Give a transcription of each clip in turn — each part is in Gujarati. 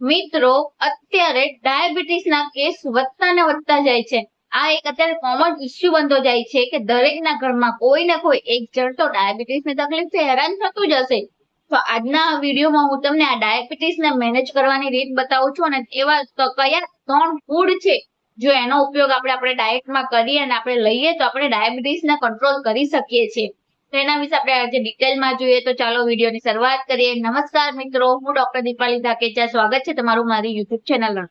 મિત્રો, અત્યારે ડાયાબિટીસના કેસ વધતા ને વધતા જાય છે. આ એક અત્યારે કોમન ઇસ્યુ બનતો જાય છે કે દરેકના ઘરમાં કોઈ ને કોઈ એક જણ તો ડાયાબિટીસની તકલીફથી હેરાન થતું જ હશે. તો આજના વિડીયોમાં હું તમને આ ડાયાબિટીસને મેનેજ કરવાની રીત બતાવું છું અને એવા કયા ત્રણ ફૂડ છે જો એનો ઉપયોગ આપણે આપણે ડાયટમાં કરીએ અને આપણે લઈએ તો આપણે ડાયાબિટીસને કંટ્રોલ કરી શકીએ છીએ. તો એના વિશે આપણે આજે ડિટેલમાં જોઈએ તો ચાલો વિડીયોની શરૂઆત કરીએ. નમસ્કાર મિત્રો, હું ડોક્ટર દીપાલી ધાકેચા. સ્વાગત છે તમારું મારી યુટ્યુબ ચેનલમાં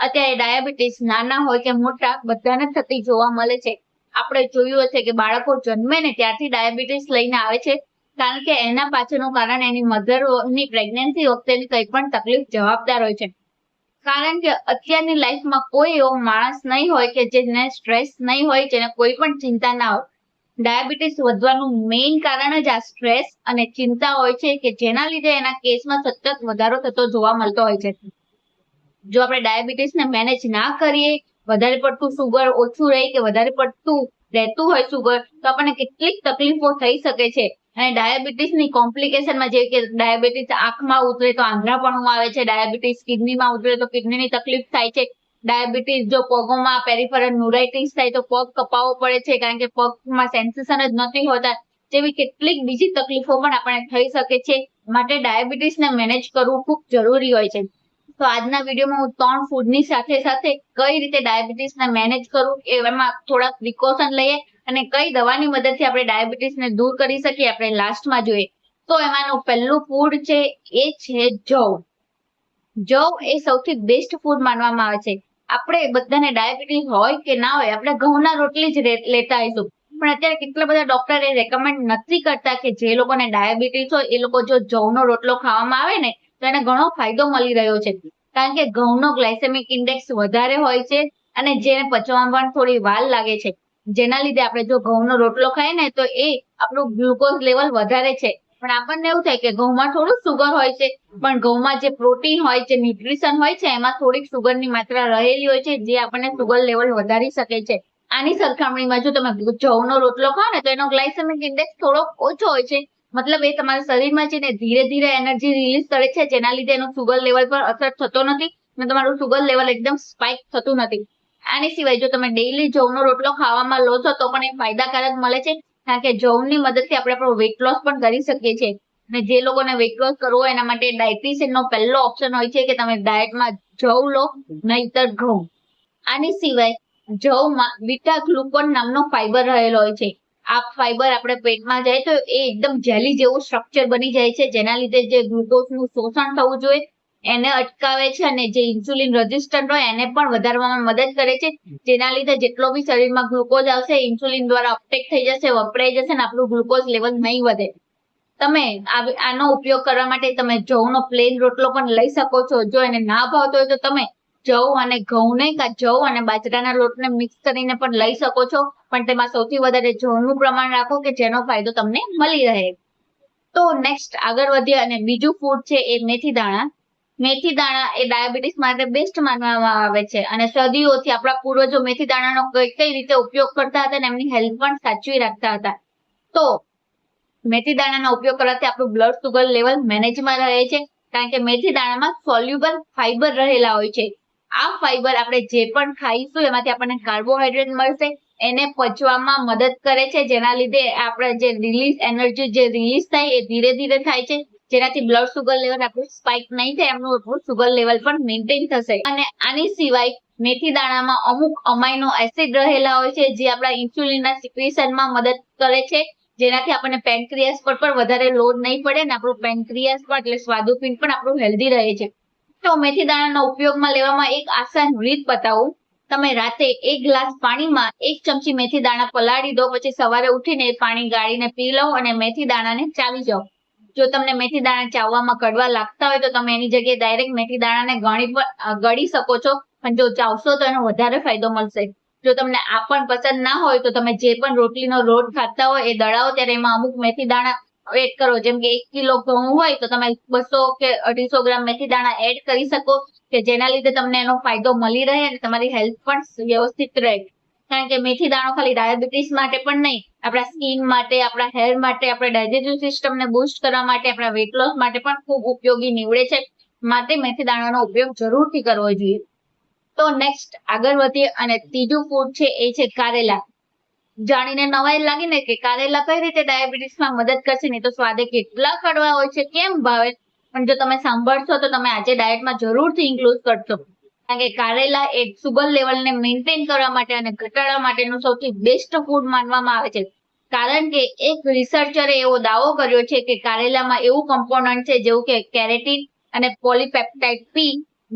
અત્યારે ડાયાબિટીસ નાના હોય કે મોટા, બધાને થતી જોવા મળે છે. આપણે જોયું હશે કે બાળકો જન્મે ને ત્યારથી ડાયાબિટીસ લઈને આવે છે. કારણ કે એના પાછળનું કારણ એની મધરની પ્રેગ્નન્સી વખતેની કંઈ પણ તકલીફ જવાબદાર હોય છે. કારણ કે અત્યારની લાઈફમાં કોઈ એવો માણસ નહીં હોય કે જેને સ્ટ્રેસ નહીં હોય, જેને કોઈ પણ ચિંતા ના હોય. ડાયાબિટીસ વધવાનું મેઇન કારણ જ આ સ્ટ્રેસ અને ચિંતા હોય છે કે જેના લીધે એના કેસમાં સતત વધારો થતો જોવા મળતો હોય છે. જો આપણે ડાયાબિટીસને મેનેજ ના કરીએ, વધારે પડતું સુગર ઓછું રહે કે વધારે પડતું રહેતું હોય સુગર તો આપણને કેટલીક તકલીફો થઈ શકે છે. અને ડાયાબિટીસની કોમ્પ્લિકેશનમાં જેવી કે ડાયાબિટીસ આંખમાં ઉતરે તો આંધળાપણું આવે છે, ડાયાબિટીસ કિડનીમાં ઉતરે તો કિડનીની તકલીફ થાય છે. ડાયાબિટીસ જો પગોમાં પેરીફરલ ન્યુરાઇટિસ થાય તો પગ કપાવવો પડે છે, કારણ કે પગમાં સેન્સેશન જ નથી હોતા, જેવી કેટલીક બીજી તકલીફો પણ આપણને થઈ શકે છે. માટે ડાયાબિટીસને મેનેજ કરવું ખૂબ જરૂરી હોય છે. તો આજના વિડીયોમાં હું ત્રણ ફૂડની સાથે સાથે કઈ રીતે ડાયાબિટીસને મેનેજ કરવું એમાં થોડાક પ્રિકોશન લઈએ અને કઈ દવાની મદદથી આપણે ડાયાબિટીસને દૂર કરી શકીએ આપણે લાસ્ટમાં જોઈએ. તો એમાંનું પહેલું ફૂડ છે, એ છે જવ. જવ એ સૌથી બેસ્ટ ફૂડ માનવામાં આવે છે. આપણે બધાને ડાયાબિટીસ હોય કે ના હોય, આપણે ઘઉંના રોટલી જ લેતા આવીશું. પણ અત્યારે કેટલા બધા ડોક્ટર એ રેકમેન્ડ નથી કરતા કે જે લોકોને ડાયાબિટીસ હોય, એ લોકો જો જવનો રોટલો ખાવામાં આવે ને, તો એને ઘણો ફાયદો મળી રહ્યો છે. કારણ કે ઘઉંનો ગ્લાયસેમિક ઇન્ડેક્સ વધારે હોય છે અને જેને પચવામાં પણ થોડી વાર લાગે છે. જેના લીધે આપણે જો ઘઉંનો રોટલો ખાઈએ ને, તો એ આપણું ગ્લુકોઝ લેવલ વધારે છે. પણ આપણને એવું થાય કે ઘઉંમાં થોડું સુગર હોય છે. પણ ઘઉંમાં જે પ્રોટીન હોય છે ન્યુટ્રિશન હોય છે, એમાં થોડીક સુગરની માત્રા રહેલી હોય છે, જે આપણને સુગર લેવલ વધારી શકે છે. આની સરખામણીમાં જો તમે જવનો રોટલો ખાઓ ને, તો એનો ગ્લાયસેમિક ઇન્ડેક્સ થોડો ઓછો હોય છે. મતલબ એ તમારા શરીરમાં છે ને, ધીરે ધીરે એનર્જી રિલીઝ કરે છે, જેના લીધે એનું સુગર લેવલ પર અસર થતો નથી અને તમારું સુગર લેવલ એકદમ સ્પાઇક થતું નથી. આની સિવાય જો તમે ડેઈલી જવનો રોટલો ખાવામાં લો છો, તો પણ એ ફાયદાકારક મળે છે. કારણ કે જવની મદદથી આપણે આપણો વેટ લોસ પણ કરી શકીએ છીએ. અને જે લોકોને વેટ લોસ કરવો એના માટે ડાયટિશિયનનો પહેલો ઓપ્શન હોય છે કે તમે ડાયટમાં જવ લો, નહીતર ઘઉં. આની સિવાય જવમાં બીટા ગ્લુકોન નામનો ફાઈબર રહેલો હોય છે. આ ફાઈબર આપણે પેટમાં જાય તો એ એકદમ જેલી જેવું સ્ટ્રક્ચર બની જાય છે. જેના લીધે જે ગ્લુકોઝનું શોષણ થવું જોઈએ એને અટકાવે છે અને જે ઇન્સ્યુલિન રેઝિસ્ટન્ટ હોય એને પણ વધારવામાં મદદ કરે છે. જેના લીધે જેટલો બી શરીરમાં ગ્લુકોઝ આવશે, ઇન્સ્યુલિન દ્વારા અપટેક થઈ જશે, વપરાઈ જશે ને આપણું ગ્લુકોઝ લેવલ નહીં વધે. તમે આનો ઉપયોગ કરવા માટે તમે જવનો પ્લેન રોટલો પણ લઈ શકો છો. જો એને ના ભાવતો હોય તો તમે જવ અને ઘઉંને કાં જવ અને બાજરાના લોટને મિક્સ કરીને પણ લઈ શકો છો. પણ તેમાં સૌથી વધારે જવનું પ્રમાણ રાખો કે જેનો ફાયદો તમને મળી રહે. તો નેક્સ્ટ આગળ વધીએ અને બીજું ફૂડ છે એ મેથી દાણા. મેથી દાણા એ ડાયાબિટીસ માટે બેસ્ટ માનવામાં આવે છે. અને સદીઓથી આપણા પૂર્વજો મેથી દાણાનો કઈ કઈ રીતે ઉપયોગ કરતા હતા અને એમની હેલ્થ પણ સાચવી રાખતા હતા. તો મેથી દાણાનો ઉપયોગ કરવાથી આપણું બ્લડ સુગર લેવલ મેનેજમાં રહે છે. કારણ કે મેથી દાણામાં સોલ્યુબલ ફાઈબર રહેલા હોય છે. આ ફાઈબર આપણે જે પણ ખાઈશું એમાંથી આપણને કાર્બોહાઈડ્રેટ મળશે. એને પચવામાં મદદ કરે છે. જેના લીધે આપણે જે રિલીઝ એનર્જી જે રિલીઝ થાય એ ધીરે ધીરે થાય છે. જેનાથી બ્લડ સુગર લેવલ આપણું સ્પાઇક નહીં થાય, એમનું આપણું સુગર લેવલ પણ મેન્ટેન થશે. અને આની સિવાય મેથી દાણામાં અમુક અમાઇનો એસિડ રહેલા હોય છે, જે આપણા ઇન્સ્યુલિનના સિક્રેશનમાં મદદ કરે છે, જેનાથી આપણને પેન્ક્રિયાસ પર પણ વધારે લોડ નહીં પડે ને આપણું પેન્ક્રિયાસ પણ એટલે સ્વાદુપિંડ પણ આપણું હેલ્ધી રહે છે. તો મેથી દાણાના ઉપયોગમાં લેવામાં એક આસાન રીત બતાવું. તમે રાતે એક ગ્લાસ પાણીમાં એક ચમચી મેથી દાણા પલાળી દો, પછી સવારે ઉઠીને પાણી ગાળીને પી લો અને મેથી દાણાને ચાવી જાઓ. જો તમને મેથી દાણા ચાવવામાં કડવા લાગતા હોય તો તમે એની જગ્યાએ ડાયરેક્ટ મેથી દાણાને ગણી ગળી શકો છો. પણ જો ચાવશો તો એનો વધારે ફાયદો મળશે. જો તમને આ પણ પસંદ ના હોય તો તમે જે પણ રોટલીનો લોટ ખાતા હોય એ દળાવો ત્યારે એમાં અમુક મેથી દાણા એડ કરો. જેમ કે એક કિલો ઘઉં હોય તો તમે બસો કે અઢીસો ગ્રામ મેથી દાણા એડ કરી શકો કે જેના લીધે તમને એનો ફાયદો મળી રહે અને તમારી હેલ્થ પણ વ્યવસ્થિત રહે. કારણ કે મેથી દાણો ખાલી ડાયાબિટીસ માટે પણ નહીં, આપણા સ્કિન માટે, આપણા હેર માટે, આપણા ડાયજેસ્ટિવ સિસ્ટમને બૂસ્ટ કરવા માટે, આપણા વેટ લોસ માટે પણ ખૂબ ઉપયોગી નીવડે છે. માટે મેથી દાણાનો ઉપયોગ જરૂરથી કરવો જોઈએ. તો નેક્સ્ટ આગળ વધીએ અને ત્રીજું ફૂડ છે એ છે કારેલા. જાણીને નવાઈ લાગીને કે કારેલા કઈ રીતે ડાયાબિટીસમાં મદદ કરશે, નહીં તો સ્વાદે કેટલા કડવા હોય છે, કેમ ભાવે? પણ જો તમે સાંભળશો તો તમે આજે ડાયટમાં જરૂરથી ઇન્ક્લુડ કરશો કારણ કે કારેલા એ સુગર લેવલને મેન્ટેન કરવા માટે અને ઘટાડવા માટેનું સૌથી બેસ્ટ ફૂડ માનવામાં આવે છે. કારણ કે એક રિસર્ચરે એવો દાવો કર્યો છે કે કારેલામાં એવું કમ્પોનન્ટ છે જેવું કે કેરેટીન અને પોલીપેપ્ટાઇડ પી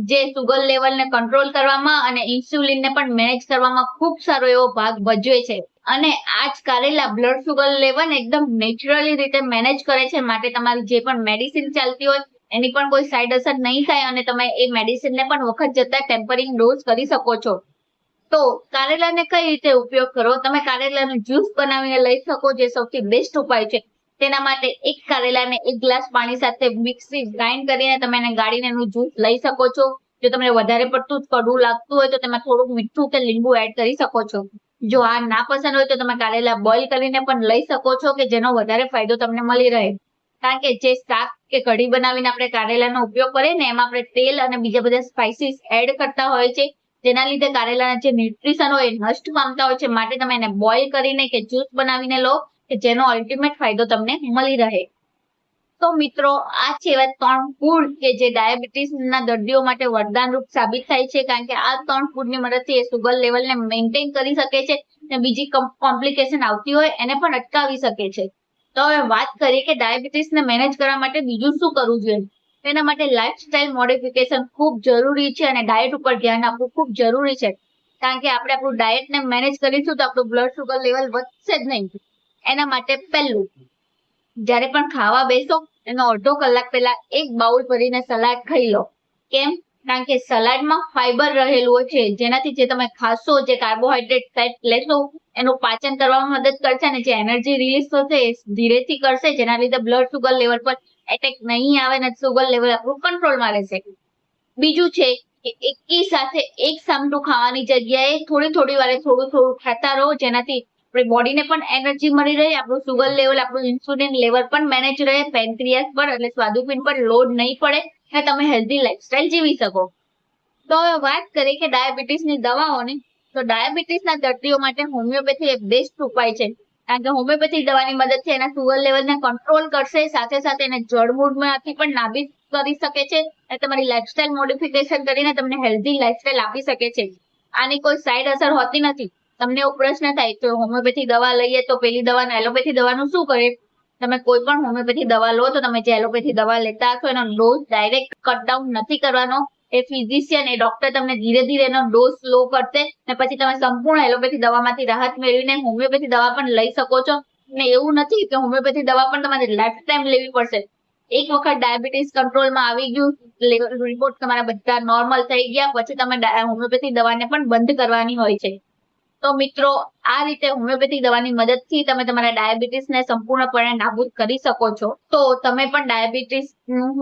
જે સુગર લેવલને કંટ્રોલ કરવામાં અને ઇન્સ્યુલિનને પણ મેનેજ કરવામાં ખૂબ સારો એવો ભાગ ભજવે છે. અને આ જ કારેલા બ્લડ સુગર લેવલ એકદમ નેચરલી રીતે મેનેજ કરે છે માટે તમારી જે પણ મેડિસિન ચાલતી હોય એની પણ કોઈ સાઈડ અસર નહીં થાય અને તમે એ મેડિસિનને પણ વખત જતા ટેમ્પરિંગ ડોઝ કરી શકો છો. તો કારેલાને કઈ રીતે ઉપયોગ કરો? તમે કારેલાનું જ્યુસ બનાવીને લઈ શકો, જે સૌથી બેસ્ટ ઉપાય છે. તેના માટે એક કારેલાને એક ગ્લાસ પાણી સાથે મિક્સી ગ્રાઇન્ડ કરીને તમે એને ગાળીને એનું જ્યુસ લઈ શકો છો. જો તમને વધારે પડતું જ કડવું લાગતું હોય તો તેમાં થોડુંક મીઠું કે લીંબુ એડ કરી શકો છો. જો આ ના પસંદ હોય તો તમે કારેલા બોઇલ કરીને પણ લઈ શકો છો કે જેનો વધારે ફાયદો તમને મળી રહે. કારણ કે જે શાક કે કઢી બનાવીને આપણે કારેલાનો ઉપયોગ કરીએ ને, એમાં આપણે તેલ અને બીજા બધા સ્પાઇસીસ એડ કરતા હોય છે. જેના લીધે કારેલાના જે ન્યુટ્રિશન હોય એ નષ્ટ પામતા હોય છે. માટે તમે એને બોઇલ કરીને કે જ્યુસ બનાવીને લો, કે જેનો અલ્ટિમેટ ફાયદો તમને મળી રહે. તો મિત્રો, આ છે એવા ત્રણ ફૂડ કે જે ડાયાબિટીસના દર્દીઓ માટે વરદાનરૂપ સાબિત થાય છે. કારણ કે આ ત્રણ ફૂડની મદદથી એ સુગર લેવલને મેન્ટેન કરી શકે છે અને બીજી કોમ્પ્લિકેશન આવતી હોય, એને પણ અટકાવી શકે છે. તો હવે વાત કરીએ કે ડાયાબિટીસને મેનેજ કરવા માટે બીજું શું કરવું જોઈએ? તેના માટે લાઇફસ્ટાઇલ મોડિફિકેશન ખૂબ જરૂરી છે અને ડાયટ ઉપર ધ્યાન આપવું ખૂબ જરૂરી છે. કારણ કે આપણે આપણું ડાયટને મેનેજ કરીશું તો આપણું બ્લડ શુગર લેવલ વધશે જ નહીં. એના માટે પહેલું, જ્યારે પણ ખાવા બેસો, એનો અડધો કલાક પહેલા એક બાઉલ ભરીને સલાડ ખાઈ લો. કેમ? કારણ કે સલાડમાં ફાઈબર રહેલું હોય છે, જેનાથી જે તમે ખાશો, જે કાર્બોહાઈડ્રેટ ફેટ લેશો, એનું પાચન કરવામાં મદદ કરશે અને જે એનર્જી રિલીઝ થશે એ ધીરેથી કરશે, જેના લીધે બ્લડ સુગર લેવલ પર એટેક નહીં આવે ને સુગર લેવલ આપણું કંટ્રોલમાં રહેશે. બીજું છે કે એકી સાથે એક સામટું ખાવાની જગ્યાએ થોડી થોડી વારે થોડું થોડું ખાતા રહો, જેનાથી આપણી બોડીને પણ એનર્જી મળી રહે, આપણું સુગર લેવલ આપણું ઇન્સ્યુલિન લેવલ પણ મેનેજ રહે પેન્ક્રિયાસ પર એટલે સ્વાદુપિંડ પર લોડ નહીં પડે અને તમે હેલ્ધી લાઈફસ્ટાઈલ જીવી શકો. તો હવે વાત કરીએ કે ડાયાબિટીસની દવાઓની. તો ડાયાબિટીસના દર્દીઓ માટે હોમિયોપેથી એ બેસ્ટ ઉપાય છે. કારણ કે હોમિયોપેથી દવાની મદદથી એના સુગર લેવલને કંટ્રોલ કરશે, સાથે સાથે એને જળમૂળમાંથી પણ નાબીદ કરી શકે છે અને તમારી લાઈફસ્ટાઈલ મોડિફિકેશન કરીને તમને હેલ્ધી લાઈફસ્ટાઈલ આપી શકે છે. આની કોઈ સાઈડ અસર હોતી નથી. તમને એવો પ્રશ્ન થાય તો હોમિયોપેથી દવા લઈએ તો પેલી દવા એલોપેથી દવાનું શું કરે? તમે કોઈ પણ હોમિયોપેથી દવા લો, તો તમે જે એલોપેથી દવા લેતા હશો, એનો ડોઝ ડાયરેક્ટ કટ ડાઉન નથી કરવાનો. એ ફિઝિશિયન એ ડોક્ટર તમને ધીરે ધીરે એનો ડોઝ સ્લો કરશે અને પછી તમે સંપૂર્ણ એલોપેથી દવામાંથી રાહત મેળવીને હોમિયોપેથી દવા પણ લઈ શકો છો. ને એવું નથી કે હોમિયોપેથી દવા પણ તમારે લાઈફ ટાઈમ લેવી પડશે. એક વખત ડાયાબિટીસ કંટ્રોલમાં આવી ગયું રિપોર્ટ તમારા બધા નોર્મલ થઈ ગયા, પછી તમે હોમિયોપેથી દવાને પણ બંધ કરવાની હોય છે. તો મિત્રો, આ રીતે હોમિયોપેથિક દવાની મદદથી તમે તમારા ડાયાબિટીસને સંપૂર્ણપણે નાબૂદ કરી શકો છો. તો તમે પણ ડાયાબિટીસ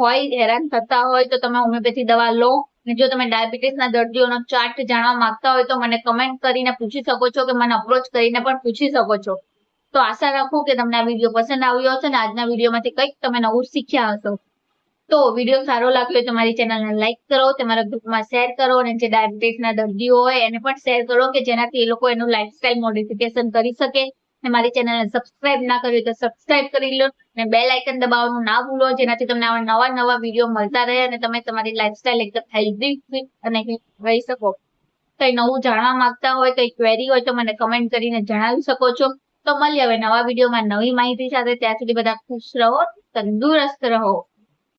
હોય, હેરાન થતા હોય, તો તમે હોમિયોપેથિક દવા લો. અને જો તમે ડાયાબિટીસના દર્દીઓનો ચાર્ટ જાણવા માંગતા હોય તો મને કમેન્ટ કરીને પૂછી શકો છો કે મને અપ્રોચ કરીને પણ પૂછી શકો છો. તો આશા રાખું કે તમને આ વીડિયો પસંદ આવ્યો હશે અને આજના વિડીયોમાંથી કંઈક તમે નવું શીખ્યા હશો. તો વીડિયો સારો લાગ્યો હોય તમારી મારી ચેનલને લાઈક કરો, તમારા ગ્રુપમાં શેર કરો અને જે ડાયાબિટીસના દર્દીઓ હોય એને પણ શેર કરો કે જેનાથી એ લોકો એનું લાઈફસ્ટાઈલ મોડિફિકેશન કરી શકે. અને મારી ચેનલને સબસ્ક્રાઇબ ના કરી તો સબસ્ક્રાઇબ કરી લો અને બે લાઇકન દબાવવાનું ના ભૂલો, જેનાથી તમને આવા નવા નવા વીડિયો મળતા રહે અને તમે તમારી લાઈફસ્ટાઈલ એકદમ હેલ્ધી ફિટ અને રહી શકો. કંઈ નવું જાણવા માંગતા હોય, કંઈ ક્વેરી હોય તો મને કમેન્ટ કરીને જણાવી શકો છો. તો મળીએ હવે નવા વિડીયોમાં નવી માહિતી સાથે. ત્યાં સુધી બધા ખુશ રહો, તંદુરસ્ત રહો.